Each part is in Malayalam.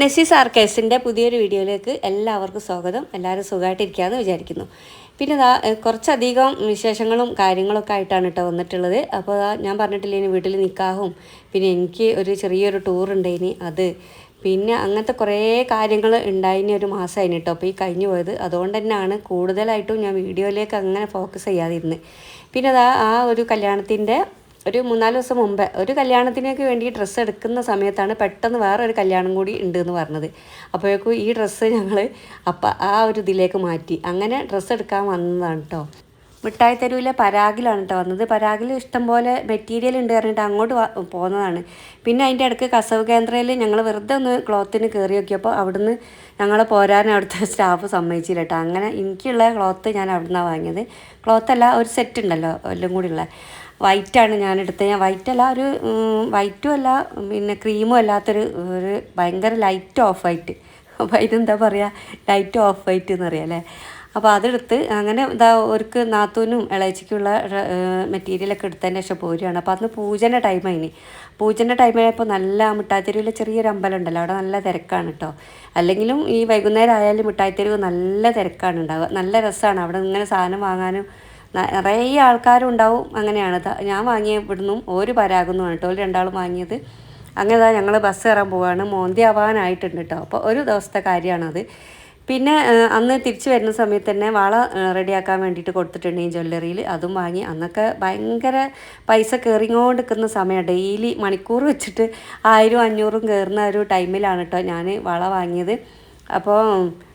നെസീസ് ആർക്കേഴ്സിന്റെ പുതിയൊരു വീഡിയോയിലേക്ക് എല്ലാവർക്കും സ്വാഗതം. എല്ലാവരും സുഖമായിട്ടിരിക്കുകയെന്ന് വിചാരിക്കുന്നു. പിന്നെ ഇതാ കുറച്ചധികം വിശേഷങ്ങളും കാര്യങ്ങളൊക്കെ ആയിട്ടാണ് കേട്ടോ വന്നിട്ടുള്ളത്. അപ്പോൾ ഞാൻ പറഞ്ഞിട്ടില്ല ഇനി വീട്ടിൽ നിൽക്കാവും പിന്നെ എനിക്ക് ഒരു ചെറിയൊരു ടൂർ ഉണ്ട് ഇനി അത്. പിന്നെ അങ്ങനത്തെ കുറേ കാര്യങ്ങൾ ഉണ്ടായിനി ഒരു മാസമായിന് കേട്ടോ അപ്പോൾ ഈ കഴിഞ്ഞു പോയത്. അതുകൊണ്ട് തന്നെയാണ് കൂടുതലായിട്ടും ഞാൻ വീഡിയോയിലേക്ക് അങ്ങനെ ഫോക്കസ് ചെയ്യാതിരുന്നത് പിന്നെ അതാ ആ ഒരു കല്യാണത്തിന്റെ ഒരു മൂന്നാൽ ദിവസം മുമ്പ് ഒരു കല്യാണത്തിനൊക്കെ വേണ്ടി ഡ്രസ്സ് എടുക്കുന്ന സമയത്താണ് പെട്ടെന്ന് വേറെ ഒരു കല്യാണം കൂടി ഉണ്ട് എന്ന് പറഞ്ഞത്. അപ്പോഴേക്കും ഈ ഡ്രസ്സ് ഞങ്ങൾ അപ്പം ആ ഒരു ഇതിലേക്ക് മാറ്റി. അങ്ങനെ ഡ്രസ്സ് എടുക്കാൻ വന്നതാണ് കേട്ടോ മിഠായി തെരുവിലെ പരാഗിലാണ് കേട്ടോ വന്നത്. പരാഗിൽ ഇഷ്ടംപോലെ മെറ്റീരിയൽ ഉണ്ട് പറഞ്ഞിട്ട് അങ്ങോട്ട് പോകുന്നതാണ് പിന്നെ അതിന്റെ ഇടയ്ക്ക് കസവ് കേന്ദ്രയിൽ ഞങ്ങൾ വെറുതെ ഒന്ന് ക്ലോത്തിന് കയറി നോക്കിയപ്പോൾ അവിടുന്ന് ഞങ്ങളെ പോരാൻ അവിടുത്തെ സ്റ്റാഫ് സമ്മതിച്ചില്ല കേട്ടോ അങ്ങനെ എനിക്കുള്ള ക്ലോത്ത് ഞാൻ അവിടുന്നാണ് വാങ്ങിയത്. ക്ലോത്തല്ല ഒരു സെറ്റ് ഉണ്ടല്ലോ എല്ലാം കൂടി ഉള്ള. വൈറ്റാണ് ഞാൻ എടുത്തത് ഞാൻ വൈറ്റ് അല്ല ഒരു വൈറ്റും അല്ല പിന്നെ ക്രീമും അല്ലാത്തൊരു ഒരു ഭയങ്കര ലൈറ്റ് ഓഫ് വൈറ്റ് അപ്പോൾ ഇതെന്താ പറയുക ലൈറ്റ് ഓഫ് വൈറ്റ് എന്ന് പറയാം അല്ലേ? അപ്പോൾ അതെടുത്ത് അങ്ങനെ ഇതാ ഒരുക്ക് നാത്തൂനും ഇളയച്ചിക്കുള്ള മെറ്റീരിയലൊക്കെ എടുത്തതിന് ശേഷം പോരുകയാണ് അപ്പോൾ അന്ന് പൂജന്റെ ടൈമായിനി പൂജന്റെ ടൈമായപ്പോൾ നല്ല മിഠായിത്തെരുവിലെ ചെറിയൊരു അമ്പലം ഉണ്ടല്ലോ അവിടെ നല്ല തിരക്കാണ് കേട്ടോ അല്ലെങ്കിലും ഈ വൈകുന്നേരം ആയാലും മിഠായിത്തെരുവ് നല്ല തിരക്കാണ് ഉണ്ടാവുക. നല്ല രസമാണ് അവിടെ ഇങ്ങനെ സാധനം വാങ്ങാനും നിറയെ ആൾക്കാരും ഉണ്ടാവും അങ്ങനെയാണ് ഞാൻ വാങ്ങിയ ഇവിടുന്നും ഒരു പരാകുന്നു കേട്ടോ രണ്ടാളും വാങ്ങിയത്. അങ്ങനെ തന്നെ ഞങ്ങൾ ബസ് കയറാൻ പോവാണ്. മോന്തി ആവാനായിട്ടുണ്ട് കേട്ടോ അപ്പോൾ ഒരു ദിവസത്തെ കാര്യമാണത് പിന്നെ അന്ന് തിരിച്ചു വരുന്ന സമയത്ത് തന്നെ വള റെഡിയാക്കാൻ വേണ്ടിയിട്ട് കൊടുത്തിട്ടുണ്ട് ഈ ജ്വല്ലറിയിൽ അതും വാങ്ങി. അന്നൊക്കെ ഭയങ്കര പൈസ കയറിങ്ങോണ്ട് നിൽക്കുന്ന സമയമാണ് ഡെയിലി മണിക്കൂർ വെച്ചിട്ട് ആയിരം അഞ്ഞൂറും കയറുന്ന ഒരു ടൈമിലാണ് കേട്ടോ ഞാൻ വള വാങ്ങിയത്. അപ്പോൾ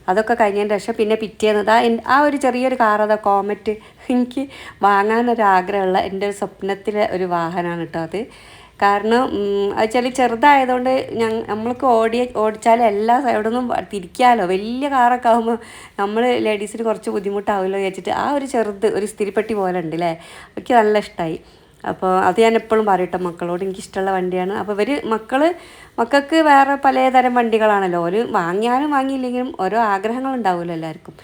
അതൊക്കെ കഴിഞ്ഞതിന് ശേഷം പിന്നെ പിറ്റേന്ന് ആ ആ ഒരു ചെറിയൊരു കാർ അതാ കോമറ്റ് എനിക്ക് വാങ്ങാനൊരാഗ്രഹമുള്ള എന്റെ ഒരു സ്വപ്നത്തിലെ ഒരു വാഹനമാണ് കേട്ടോ അത്. കാരണം വെച്ചാൽ ചെറുതായതുകൊണ്ട് ഞങ്ങൾ നമ്മൾക്ക് ഓടി ഓടിച്ചാൽ എല്ലാ സൈഡൊന്നും തിരിക്കാമല്ലോ വലിയ കാറൊക്കെ ആകുമ്പോൾ നമ്മൾ ലേഡീസിന് കുറച്ച് ബുദ്ധിമുട്ടാവുമല്ലോ വിചാരിച്ചിട്ട് ആ ഒരു ചെറുത് ഒരു സ്ഥിരിപ്പെട്ടി പോലെ ഉണ്ട് അല്ലേ എനിക്ക് നല്ല ഇഷ്ടമായി അപ്പോൾ അത് ഞാൻ എപ്പോഴും പറയട്ടെ മക്കളോട് എനിക്കിഷ്ടമുള്ള വണ്ടിയാണ്. അപ്പോൾ ഇവർ മക്കൾ മക്കൾക്ക് വേറെ പലതരം വണ്ടികളാണല്ലോ. ഒരു വാങ്ങിയാലും വാങ്ങിയില്ലെങ്കിലും ഓരോ ആഗ്രഹങ്ങൾ ഉണ്ടാവുമല്ലോ എല്ലാവർക്കും.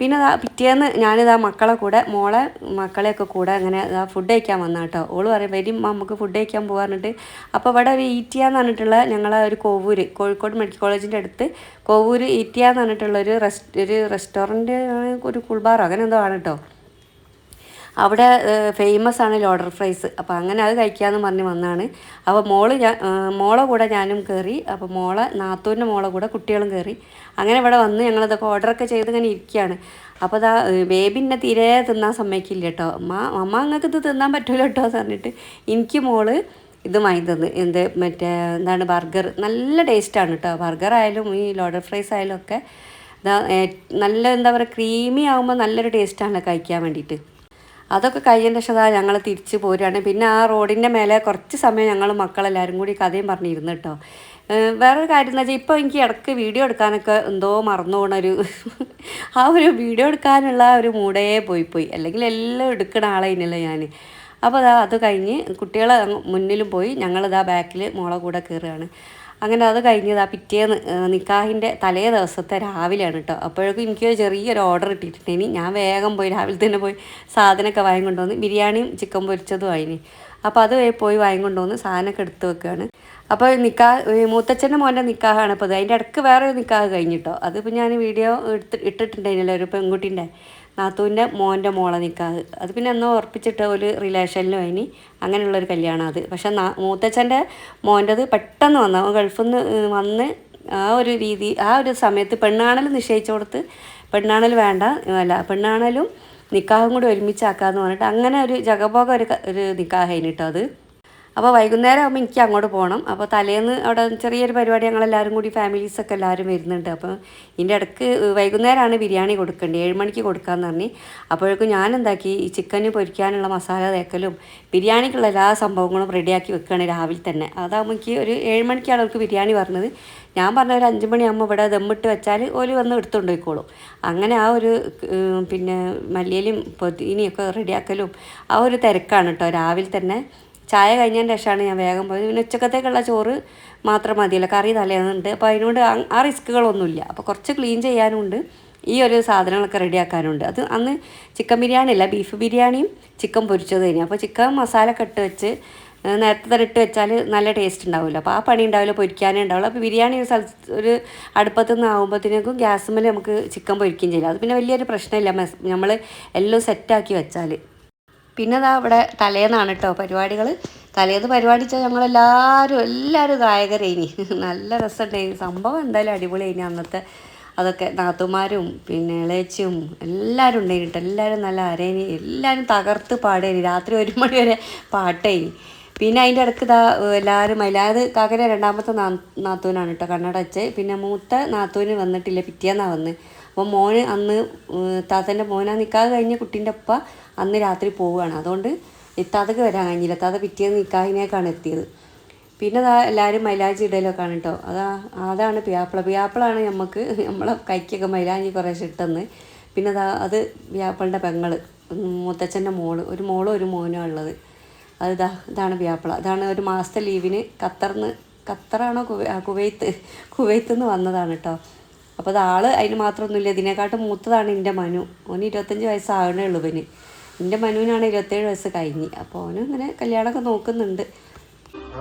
പിന്നെ അതാ പിറ്റേന്ന് ഞാനിതാ മക്കളെ കൂടെ മോളെ മക്കളെയൊക്കെ കൂടെ അങ്ങനെ ഇതാ ഫുഡ് കഴിക്കാൻ വന്ന കേട്ടോ ഓൾ പറയും വരും നമുക്ക് ഫുഡ് കഴിക്കാൻ പറഞ്ഞിട്ട്. അപ്പോൾ ഇവിടെ ഒരു ഈറ്റിയ എന്ന് പറഞ്ഞിട്ടുള്ള ഞങ്ങളെ ഒരു കോവൂര് കോഴിക്കോട് മെഡിക്കൽ കോളേജിന്റെ അടുത്ത് കോവൂര് ഈറ്റിയ എന്ന് പറഞ്ഞിട്ടുള്ള ഒരു റെസ്റ്റ് ഒരു റെസ്റ്റോറന്റ് ഒരു കുൾബാറോ അങ്ങനെ എന്തോ ആണ് കേട്ടോ അവിടെ ഫേമസ് ആണ് ലോഡർ ഫ്രൈസ്. അപ്പോൾ അങ്ങനെ അത് കഴിക്കാമെന്ന് പറഞ്ഞ് വന്നാണ്. അപ്പോൾ മോൾ ഞാൻ മോളെ കൂടെ ഞാനും കയറി അപ്പോൾ മോളെ നാത്തൂന്റെ മോളെ കൂടെ കുട്ടികളും കയറി അങ്ങനെ ഇവിടെ വന്ന് ഞങ്ങളിതൊക്കെ ഓർഡറൊക്കെ ചെയ്ത് ഇങ്ങനെ ഇരിക്കുകയാണ് അപ്പോൾ അതാ ബേബിന്റെ തീരെ തിന്നാൻ സമ്മതിക്കില്ല കേട്ടോ അമ്മ അമ്മ നിങ്ങൾക്ക് ഇത് തിന്നാൻ പറ്റൂല കേട്ടോ പറഞ്ഞിട്ട് എനിക്ക് മോൾ ഇത് വാങ്ങി എന്ത് മറ്റേ എന്താണ് ബർഗർ. നല്ല ടേസ്റ്റാണ് കേട്ടോ ബർഗർ ആയാലും ഈ ലോഡർ ഫ്രൈസ് ആയാലും ഒക്കെ നല്ല എന്താ പറയുക ക്രീമി ആകുമ്പോൾ നല്ലൊരു ടേസ്റ്റാണല്ലോ കഴിക്കാൻ വേണ്ടിയിട്ട്. അതൊക്കെ കഴിയുന്ന ശേഷം ഞങ്ങൾ തിരിച്ചു പോരുകയാണ് പിന്നെ ആ റോഡിന്റെ മേലെ കുറച്ച് സമയം ഞങ്ങൾ മക്കളെല്ലാവരും കൂടി കഥയും പറഞ്ഞിരുന്നു കേട്ടോ. വേറൊരു കാര്യം എന്ന് വെച്ചാൽ ഇപ്പോൾ എനിക്ക് ഇടയ്ക്ക് വീഡിയോ എടുക്കാനൊക്കെ എന്തോ മറന്നു പോണൊരു ആ ഒരു വീഡിയോ എടുക്കാനുള്ള ഒരു മൂടേ പോയി പോയി. അല്ലെങ്കിൽ എല്ലാം എടുക്കണ ആളേനല്ലോ ഞാൻ അപ്പോൾ അതാ അത് കഴിഞ്ഞ് കുട്ടികളെ മുന്നിലും പോയി ഞങ്ങളിതാ ബാക്കിൽ മോളെ കൂടെ കയറുകയാണ് അങ്ങനെ അത് കഴിഞ്ഞതാ പിറ്റേന്ന് ഏഹ് നിക്കാഹിന്റെ തലേ ദിവസത്തെ രാവിലെയാണ് കേട്ടോ അപ്പോഴേക്കും എനിക്ക് ചെറിയൊരു ഓർഡർ കിട്ടിയിട്ടുണ്ടെങ്കിൽ ഞാൻ വേഗം പോയി രാവിലെ തന്നെ പോയി സാധനമൊക്കെ വാങ്ങി കൊണ്ടുവന്ന് ബിരിയാണിയും ചിക്കൻ പൊരിച്ചതും ആയിന്. അപ്പോൾ അത് പോയി വാങ്ങി കൊണ്ടുവന്ന് സാധനമൊക്കെ എടുത്ത് വെക്കുകയാണ് അപ്പോൾ നിക്കാ മൂത്തച്ഛന്റെ മോന്റെ നിക്കാഹാണ്. അപ്പോൾ അത് അതിന്റെ ഇടയ്ക്ക് വേറെ ഒരു നിക്കാഹ് കഴിഞ്ഞിട്ടോ അതിപ്പോൾ ഞാൻ വീഡിയോ എടുത്ത് ഇട്ടിട്ടുണ്ടായിരുന്നല്ലോ ഒരു പെൺകുട്ടീന്റെ നാത്തൂന്റെ മോന്റെ മോളെ നിൽക്കാത് അത് പിന്നെ എന്നോ ഉറപ്പിച്ചിട്ട് ഒരു റിലേഷനിലും അതിന് അങ്ങനെയുള്ളൊരു കല്യാണം അത്. പക്ഷെ നാ മൂത്തച്ഛന്റെ മോന്റെത് പെട്ടെന്ന് വന്നു. അവൻ ഗൾഫിൽ നിന്ന് വന്ന് ആ ഒരു രീതി ആ ഒരു സമയത്ത് പെണ്ണാണൽ നിശ്ചയിച്ചു കൊടുത്ത് പെണ്ണാണൽ വേണ്ട അല്ല പെണ്ണാണലും നിക്കാഹും കൂടി ഒരുമിച്ചാക്കാന്ന് പറഞ്ഞിട്ട് അങ്ങനെ ഒരു ജഗബോഗ ഒരു ഒരു നിക്കാഹ് കഴിഞ്ഞിട്ടത് അത്. അപ്പോൾ വൈകുന്നേരം ആകുമ്പോൾ എനിക്ക് അങ്ങോട്ട് പോകണം അപ്പോൾ തലേന്ന് അവിടെ ചെറിയൊരു പരിപാടി ഞങ്ങളെല്ലാവരും കൂടി ഫാമിലീസൊക്കെ എല്ലാവരും വരുന്നുണ്ട്. അപ്പോൾ ഇതിന്റെ ഇടയ്ക്ക് വൈകുന്നേരമാണ് ബിരിയാണി കൊടുക്കേണ്ടത്. ഏഴ് മണിക്ക് കൊടുക്കാമെന്ന് പറഞ്ഞ്. അപ്പോഴേക്കും ഞാൻ എന്താക്കി ഈ ചിക്കന് പൊരിക്കാനുള്ള മസാല തേക്കലും ബിരിയാണിക്കുള്ള എല്ലാ സംഭവങ്ങളും റെഡിയാക്കി വെക്കുകയാണ് രാവിലെ തന്നെ. അതാകുമ്പോൾ എനിക്ക് ഒരു ഏഴ് മണിക്കാണ് അവർക്ക് ബിരിയാണി പറഞ്ഞത്. ഞാൻ പറഞ്ഞ ഒരു അഞ്ച് മണിയാകുമ്പോൾ ഇവിടെ ദമ്മിട്ട് വെച്ചാൽ ഓൽ വന്ന് എടുത്തുകൊണ്ട് പോയിക്കോളും അങ്ങനെ ആ ഒരു പിന്നെ മല്ലിയിലും പൊതിനിയൊക്കെ റെഡിയാക്കലും ആ ഒരു തിരക്കാണ് കേട്ടോ രാവിലെ തന്നെ. ചായ കഴിഞ്ഞതിന് ശേഷമാണ് ഞാൻ വേഗം പോയത്. പിന്നെ ഉച്ചക്കത്തേക്കുള്ള ചോറ് മാത്രം മതിയല്ലോ. കറി തലേന്നുണ്ട്. അപ്പോൾ അതിനോട് ആ- റിസ്ക്കുകളൊന്നുമില്ല അപ്പോൾ കുറച്ച് ക്ലീൻ ചെയ്യാനുണ്ട്. ഈ ഒരു സാധനങ്ങളൊക്കെ റെഡിയാക്കാനുണ്ട് അത് അന്ന് ചിക്കൻ ബിരിയാണി അല്ല ബീഫ് ബിരിയാണിയും ചിക്കൻ പൊരിച്ചത് കഴിഞ്ഞു അപ്പോൾ ചിക്കൻ മസാല ഒക്കെ ഇട്ട് വെച്ച് നേരത്തെ തന്നെ ഇട്ട് വെച്ചാൽ നല്ല ടേസ്റ്റ് ഉണ്ടാവില്ല അപ്പോൾ ആ പണി ഉണ്ടാവില്ല പൊരിക്കാനേ ഉണ്ടാവുള്ളൂ. അപ്പോൾ ബിരിയാണി ഒരു സ്ഥലത്ത് ഒരു അടുപ്പത്ത് നിന്ന് ആകുമ്പോഴത്തേക്കും ഗ്യാസ് മേലെ നമുക്ക് ചിക്കൻ പൊരിക്കുകയും ചെയ്യില്ല അത് പിന്നെ വലിയൊരു പ്രശ്നമില്ല. നമ്മൾ എല്ലാം സെറ്റാക്കി വെച്ചാൽ പിന്നെ അതാ ഇവിടെ തലേന്നാണ് കേട്ടോ പരിപാടികൾ തലേന്ന് പരിപാടി വെച്ചാൽ ഞങ്ങളെല്ലാവരും എല്ലാവരും ഗായകരേനി. നല്ല രസമുണ്ടായിനി സംഭവം എന്തായാലും അടിപൊളിയായിനി അന്നത്തെ അതൊക്കെ. നാത്തുമാരും പിന്നെ ഇളയച്ചും എല്ലാവരും ഉണ്ടായിനി കേട്ടോ എല്ലാവരും നല്ല അരേനി എല്ലാവരും തകർത്ത് പാടേനി. രാത്രി ഒരു മണി വരെ പാട്ടേനി. പിന്നെ അതിന്റെ ഇടയ്ക്ക് ഇതാ എല്ലാവരും അല്ലാതെ കാക്കര രണ്ടാമത്തെ നാ നാത്തൂനാണ് കേട്ടോ കണ്ണട വെച്ച് പിന്നെ മൂത്ത നാത്തൂന് വന്നിട്ടില്ല. പിറ്റേന്നാണ് വന്ന്. അപ്പോൾ മോന് അന്ന് താത്തന്റെ മോനാ നിൽക്കാതെ കഴിഞ്ഞ കുട്ടീന്റെ അപ്പ അന്ന് രാത്രി പോവുകയാണ്. അതുകൊണ്ട് ഇത്താത്തക്ക് വരാൻ കഴിഞ്ഞില്ല. താത്ത പിറ്റേന്ന് നിൽക്കാതിനേക്കാണ് എത്തിയത്. പിന്നെ അതാ എല്ലാവരും മൈലാഞ്ചി ഇടയിലൊക്കെയാണ് കേട്ടോ അതാ അതാണ് പിയാപ്പിള. പിയാപ്പിളാണ് നമുക്ക് നമ്മളെ കൈക്കൊക്കെ മൈലാഞ്ചി കുറേശ്ശെ ഇട്ടെന്ന്. പിന്നെ അതാ അത് പിയാപ്പിളിന്റെ പെങ്ങൾ മുത്തച്ഛന്റെ മോൾ ഒരു മോളും ഒരു മോനും ഉള്ളത് അത് ഇതാ ഇതാണ് പിയാപ്പിള. ഇതാണ് ഒരു മാസത്തെ ലീവിന് ഖത്തറിന്ന് ഖത്തറാണോ കുവൈ കുവൈത്ത് കുവൈത്ത് നിന്ന് വന്നതാണ് കേട്ടോ അപ്പോൾ അതാൾ അതിന് മാത്രമൊന്നുമില്ല. ഇതിനെക്കാട്ടും മൂത്തതാണ് എന്റെ മനു. ഓന് ഇരുപത്തഞ്ച് വയസ്സാകണേ ഉള്ളൂ പിന്നെ എന്റെ മനുവിനാണ് ഇരുപത്തേഴ് വയസ്സ് കഴിഞ്ഞ്. അപ്പോൾ ഓനും ഇങ്ങനെ കല്യാണമൊക്കെ നോക്കുന്നുണ്ട്.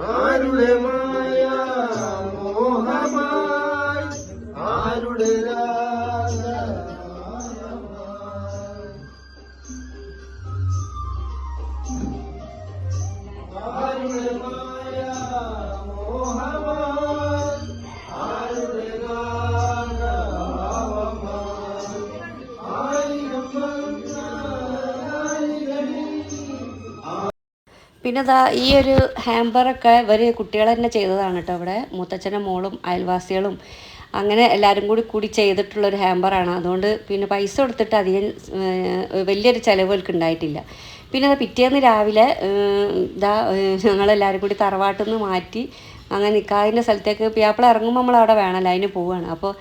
ആരുടെ മായ? മോഹമായി. ആരുടെ പിന്നെ ഇതാ ഈ ഒരു ഹാമ്പറൊക്കെ ഇവർ കുട്ടികൾ തന്നെ ചെയ്തതാണ് കേട്ടോ ഇവിടെ. മുത്തച്ഛനും മോളും അയൽവാസികളും അങ്ങനെ എല്ലാവരും കൂടി കൂടി ചെയ്തിട്ടുള്ളൊരു ഹാമ്പറാണ്. അതുകൊണ്ട് പിന്നെ പൈസ കൊടുത്തിട്ട് അധികം വലിയൊരു ചിലവുകൾക്ക് ഉണ്ടായിട്ടില്ല. പിന്നെ അത് പിറ്റേന്ന് രാവിലെ ഇതാ ഞങ്ങളെല്ലാവരും കൂടി തറവാട്ടിൽ നിന്ന് മാറ്റി അങ്ങനെ നിൽക്കാതിന്റെ സ്ഥലത്തേക്ക് പിയാപ്പിള ഇറങ്ങുമ്പോൾ നമ്മൾ അവിടെ വേണമല്ലോ അതിന് പോവുകയാണ് അപ്പോൾ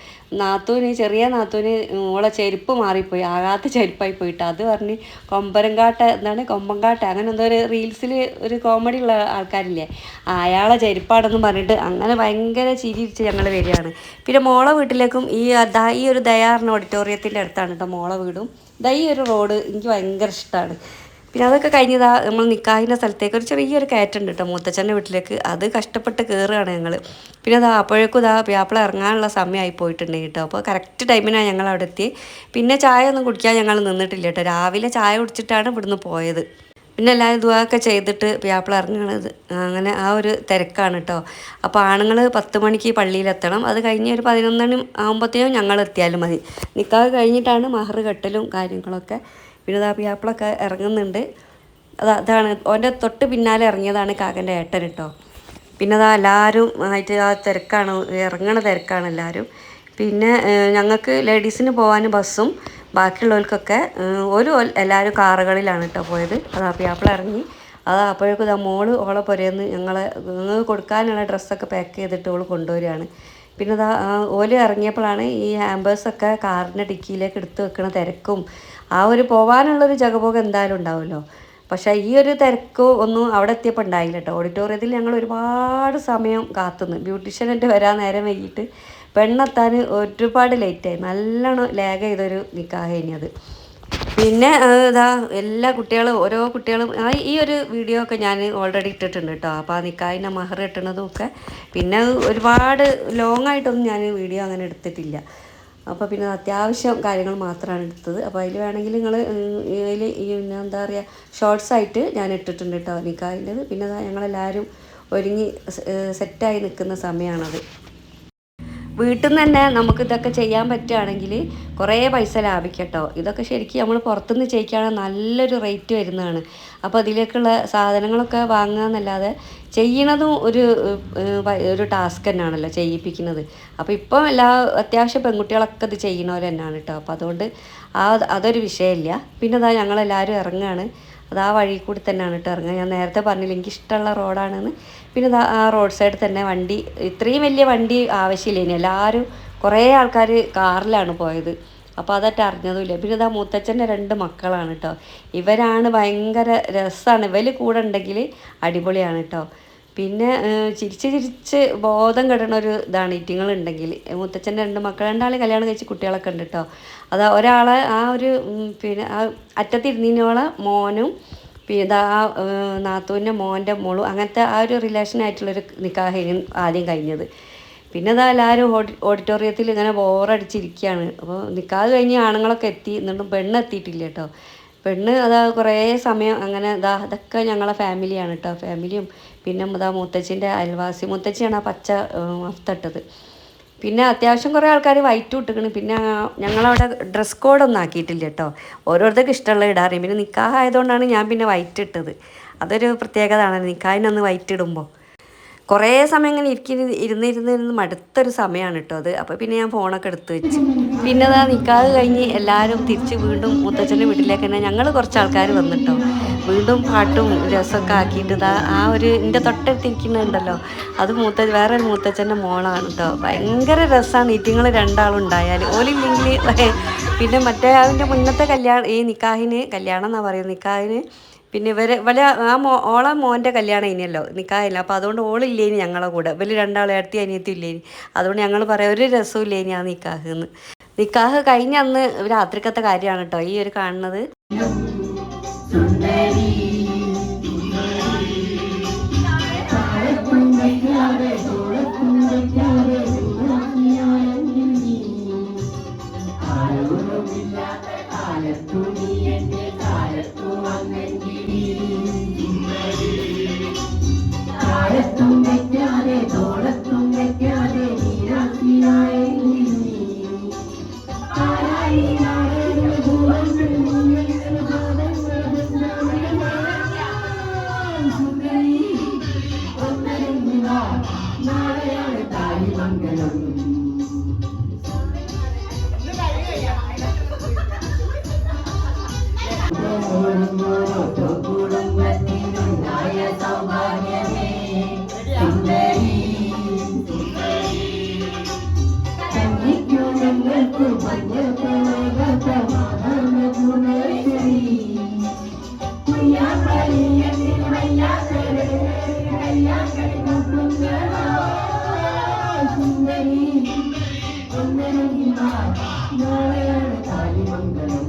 നാത്തൂന് ചെറിയ നാത്തൂന് ഓളെ ചെരുപ്പ് മാറിപ്പോയി ആകാത്ത ചെരുപ്പായി പോയിട്ട്. അത് പറഞ്ഞ് കൊമ്പരങ്കാട്ട എന്താണ് കൊമ്പങ്കാട്ട അങ്ങനെ എന്തോ ഒരു റീൽസിൽ ഒരു കോമഡി ഉള്ള ആൾക്കാരില്ലേ അയാളെ ചെരുപ്പാടെന്നും പറഞ്ഞിട്ട് അങ്ങനെ ഭയങ്കര ചിരിച്ച് ഞങ്ങൾ വരികയാണ്. പിന്നെ മോളെ വീട്ടിലേക്കും ഈ ഈ ഒരു ദയാറിന് ഓഡിറ്റോറിയത്തിന്റെ അടുത്താണ് കേട്ടോ മോളെ വീടും. ദൈ ഒരു റോഡ് എനിക്ക് ഭയങ്കര ഇഷ്ടമാണ് പിന്നെ അതൊക്കെ കഴിഞ്ഞതാ നമ്മൾ നിക്കാഹിന്റെ സ്ഥലത്തേക്ക് ഒരു ചെറിയൊരു കയറ്റുണ്ട് കേട്ടോ മൂത്തച്ഛന്റെ വീട്ടിലേക്ക്. അത് കഷ്ടപ്പെട്ട് കയറുകയാണ് ഞങ്ങൾ. പിന്നെ അതാ അപ്പോഴേക്കും ഇതാ വ്യാപ്പിള ഇറങ്ങാനുള്ള സമയമായി പോയിട്ടുണ്ട് കേട്ടോ. അപ്പോൾ കറക്റ്റ് ടൈമിനാണ് ഞങ്ങൾ അവിടെ എത്തി. പിന്നെ ചായ ഒന്നും കുടിക്കാൻ ഞങ്ങൾ നിന്നിട്ടില്ല കേട്ടോ. രാവിലെ ചായ കുടിച്ചിട്ടാണ് ഇവിടുന്ന് പോയത്. പിന്നെ എല്ലാവരും ഇതുവൊക്കെ ചെയ്തിട്ട് വ്യാപ്പിള ഇറങ്ങണത്. അങ്ങനെ ആ ഒരു തിരക്കാണ് കേട്ടോ. അപ്പോൾ ആണുങ്ങൾ പത്ത് മണിക്ക് പള്ളിയിലെത്തണം. അത് കഴിഞ്ഞ് ഒരു പതിനൊന്നണി ആകുമ്പോഴത്തേനും ഞങ്ങൾ എത്തിയാലും മതി. നിക്കാഹ് കഴിഞ്ഞിട്ടാണ് മഹർ കെട്ടലും കാര്യങ്ങളൊക്കെ. പിന്നെ ഇതാ പിയാപ്പിളൊക്കെ ഇറങ്ങുന്നുണ്ട്. അത് അതാണ് ഓന്റെ തൊട്ട് പിന്നാലെ ഇറങ്ങിയതാണ് കാക്കന്റെ ഏട്ടൻ കേട്ടോ പിന്നെ അതാ എല്ലാവരും ആയിട്ട് ആ തിരക്കാണ് ഇറങ്ങണ തിരക്കാണ് എല്ലാവരും പിന്നെ ഞങ്ങൾക്ക് ലേഡീസിന് പോകാൻ ബസ്സും ബാക്കിയുള്ളവർക്കൊക്കെ ഒരു എല്ലാവരും കാറുകളിലാണ് കേട്ടോ പോയത്. അതാ പിയാപ്പിള ഇറങ്ങി. അതാ അപ്പോഴേക്കും ഇതാ മോൾ ഓളെ പുരയെന്ന് ഞങ്ങളെ ഞങ്ങൾക്ക് കൊടുക്കാനുള്ള ഡ്രസ്സൊക്കെ പാക്ക് ചെയ്തിട്ട് ഓൾ കൊണ്ടുവരികയാണ്. പിന്നെ ആ, ഓൽ ഇറങ്ങിയപ്പോഴാണ് ഈ ഹാമ്പേഴ്സൊക്കെ കാറിന്റെ ഡിക്കിയിലേക്ക് എടുത്ത് വെക്കുന്ന തിരക്കും ആ ഒരു പോകാനുള്ളൊരു ജഗപോഗം എന്തായാലും ഉണ്ടാവുമല്ലോ. പക്ഷേ ഈ ഒരു തിരക്ക് ഒന്നും അവിടെ എത്തിയപ്പോൾ ഉണ്ടായില്ല കേട്ടോ. ഓഡിറ്റോറിയത്തിൽ ഞങ്ങൾ ഒരുപാട് സമയം കാത്തുനിന്ന്. ബ്യൂട്ടീഷ്യനായിട്ട് വരാൻ നേരം വൈകിട്ട് പെണ്ണെത്താൻ ഒരുപാട് ലേറ്റായി. നല്ലോണം ലാഗ് ചെയ്തൊരു നിക്കാഹേനി അത്. പിന്നെ ഇതാ എല്ലാ കുട്ടികളും ഓരോ കുട്ടികളും ഈ ഒരു വീഡിയോ ഒക്കെ ഞാൻ ഓൾറെഡി ഇട്ടിട്ടുണ്ട് കേട്ടോ. അപ്പോൾ ആ നിക്കാഹിന്റെ മഹർ കിട്ടുന്നതും ഒക്കെ. പിന്നെ ഒരുപാട് ലോങ് ആയിട്ടൊന്നും ഞാൻ വീഡിയോ അങ്ങനെ എടുത്തിട്ടില്ല. അപ്പോൾ പിന്നെ അത്യാവശ്യം കാര്യങ്ങൾ മാത്രമാണ് എടുത്തത്. അപ്പോൾ അതിൽ വേണമെങ്കിൽ നിങ്ങൾ ഈ പിന്നെ എന്താ പറയുക ഷോർട്സ് ആയിട്ട് ഞാൻ ഇട്ടിട്ടുണ്ട് കേട്ടോ നിക്കാഹിന്റെത് പിന്നെ ഞങ്ങളെല്ലാവരും ഒരുങ്ങി സെറ്റായി നിൽക്കുന്ന സമയമാണത് വീട്ടിൽ നിന്ന് തന്നെ നമുക്ക് ഇതൊക്കെ ചെയ്യാൻ പറ്റുകയാണെങ്കിൽ കുറേ പൈസ ലാഭിക്കട്ടോ ഇതൊക്കെ ശരിക്കും നമ്മൾ പുറത്തുനിന്ന് ചെയ്യിക്കുകയാണെങ്കിൽ നല്ലൊരു റേറ്റ് വരുന്നതാണ്. അപ്പോൾ അതിലേക്കുള്ള സാധനങ്ങളൊക്കെ വാങ്ങുക എന്നല്ലാതെ ചെയ്യണതും ഒരു ഒരു ടാസ്ക് തന്നെയാണല്ലോ ചെയ്യിപ്പിക്കുന്നത്. അപ്പോൾ ഇപ്പം എല്ലാ അത്യാവശ്യം പെൺകുട്ടികളൊക്കെ ഇത് ചെയ്യണവർ തന്നെയാണ് കേട്ടോ. അപ്പോൾ അതുകൊണ്ട് ആ അതൊരു വിഷയമില്ല. പിന്നെ അതാ ഞങ്ങളെല്ലാവരും ഇറങ്ങുകയാണ്. അത് ആ വഴി കൂടി തന്നെയാണ് കേട്ടോ ഇറങ്ങുക. ഞാൻ നേരത്തെ പറഞ്ഞില്ല എനിക്ക് ഇഷ്ടമുള്ള റോഡാണെന്ന്. പിന്നെ ആ റോഡ് സൈഡിൽ തന്നെ വണ്ടി ഇത്രയും വലിയ വണ്ടി ആവശ്യമില്ല ഇനി. എല്ലാവരും കുറേ ആൾക്കാർ കാറിലാണ് പോയത്. അപ്പോൾ അതായിട്ട് അറിഞ്ഞതുമില്ല. പിന്നെ ഇതാ മൂത്തച്ഛന്റെ രണ്ട് മക്കളാണ് കേട്ടോ. ഇവരാണ് ഭയങ്കര രസമാണ് ഇവർ കൂടെ ഉണ്ടെങ്കിൽ അടിപൊളിയാണ് കേട്ടോ. പിന്നെ ചിരിച്ച് ചിരിച്ച് ബോധം കെടണ ഒരു ഇതാണ് ഈറ്റിങ്ങളുണ്ടെങ്കിൽ മുത്തച്ഛന്റെ രണ്ട് മക്കൾ രണ്ടാൾ കല്യാണം കഴിച്ച് കുട്ടികളൊക്കെ ഉണ്ട് കേട്ടോ അത് ഒരാളെ ആ ഒരു പിന്നെ ആ അറ്റത്തിരുന്നതിനോളം മോനും പിന്നെ ആ നാത്തൂന്റെ മോന്റെ മോളും അങ്ങനത്തെ ആ ഒരു റിലേഷനായിട്ടുള്ളൊരു നിക്കാഹിന് ആദ്യം കഴിഞ്ഞത്. പിന്നെ അതാ എല്ലാവരും ഓഡി ഓഡിറ്റോറിയത്തിൽ ഇങ്ങനെ ബോറടിച്ചിരിക്കുകയാണ്. അപ്പോൾ നിക്കാഹ് കഴിഞ്ഞ് ആണുങ്ങളൊക്കെ എത്തി എന്നിട്ടും പെണ്ണ് എത്തിയിട്ടില്ല കേട്ടോ പെണ്ണ് അതാ കുറേ സമയം അങ്ങനെ ഇതാ അതൊക്കെ ഞങ്ങളെ ഫാമിലിയാണ് കേട്ടോ ഫാമിലിയും പിന്നെ ഇതാ മുത്തച്ഛന്റെ അയൽവാസി. മുത്തച്ഛിയാണ് ആ പച്ച അഫ്തട്ടത് പിന്നെ അത്യാവശ്യം കുറേ ആൾക്കാർ വൈറ്റ് ഇട്ടിക്കണ്. പിന്നെ ഞങ്ങളവിടെ ഡ്രസ് കോഡൊന്നും ആക്കിയിട്ടില്ല കേട്ടോ. ഓരോരുത്തർക്ക് ഇഷ്ടമുള്ള ഇടാറിയും. പിന്നെ നിക്കാഹ് ആയതുകൊണ്ടാണ് ഞാൻ പിന്നെ വൈറ്റ് ഇട്ടത്. അതൊരു പ്രത്യേകതയാണ് നിക്കാഹിനൊന്ന് വൈറ്റ് ഇടുമ്പോൾ കുറേ സമയം ഇങ്ങനെ ഇരിക്കി ഇരുന്ന് ഇരുന്ന് ഇരുന്ന് മടുത്തൊരു സമയമാണ് കേട്ടോ അത്. അപ്പോൾ പിന്നെ ഞാൻ ഫോണൊക്കെ എടുത്ത് വെച്ച്. പിന്നെ അതാ നിക്കാഹ് കഴിഞ്ഞ് എല്ലാവരും തിരിച്ച് വീണ്ടും മുത്തച്ഛന്റെ വീട്ടിലേക്ക് തന്നെ ഞങ്ങൾ കുറച്ച് ആൾക്കാർ വന്നിട്ടോ. വീണ്ടും പാട്ടും രസമൊക്കെ ആക്കിയിട്ട് ഇതാ ആ ഒരു എന്റെ തൊട്ടടുത്തിരിക്കുന്നുണ്ടല്ലോ. അത് മൂത്ത വേറെ മൂത്തച്ഛന്റെ മോളാണ് കേട്ടോ ഭയങ്കര രസമാണ് ഈറ്റിങ്ങൾ രണ്ടാളും ഓലില്ലെങ്കിൽ പിന്നെ മറ്റേ അതിന്റെ മുന്നത്തെ കല്യാണം ഈ നിക്കാഹിന് കല്യാണം എന്നാണ് പറയുന്നത് നിക്കാഹിന് പിന്നെ ഇവരെ വല ആ മോ ഓളെ മോന്റെ കല്യാണം ഇനിയല്ലോ നിക്കാഹില്ല അപ്പോൾ അതുകൊണ്ട് ഓളില്ലേനി ഞങ്ങളെ കൂടെ. വലിയ രണ്ടാളെ അടുത്ത് അനിയത്തി ഇല്ലേനി. അതുകൊണ്ട് ഞങ്ങൾ പറയാം ഒരു രസവും ഇല്ലേനി ആ നിക്കാഹ് എന്ന് നിക്കാഹ് കഴിഞ്ഞ അന്ന് രാത്രിക്കത്തെ കാര്യമാണ് കേട്ടോ ഈ ഒരു കാണുന്നത്. சுந்தரி நாராயண காளி மங்கலம்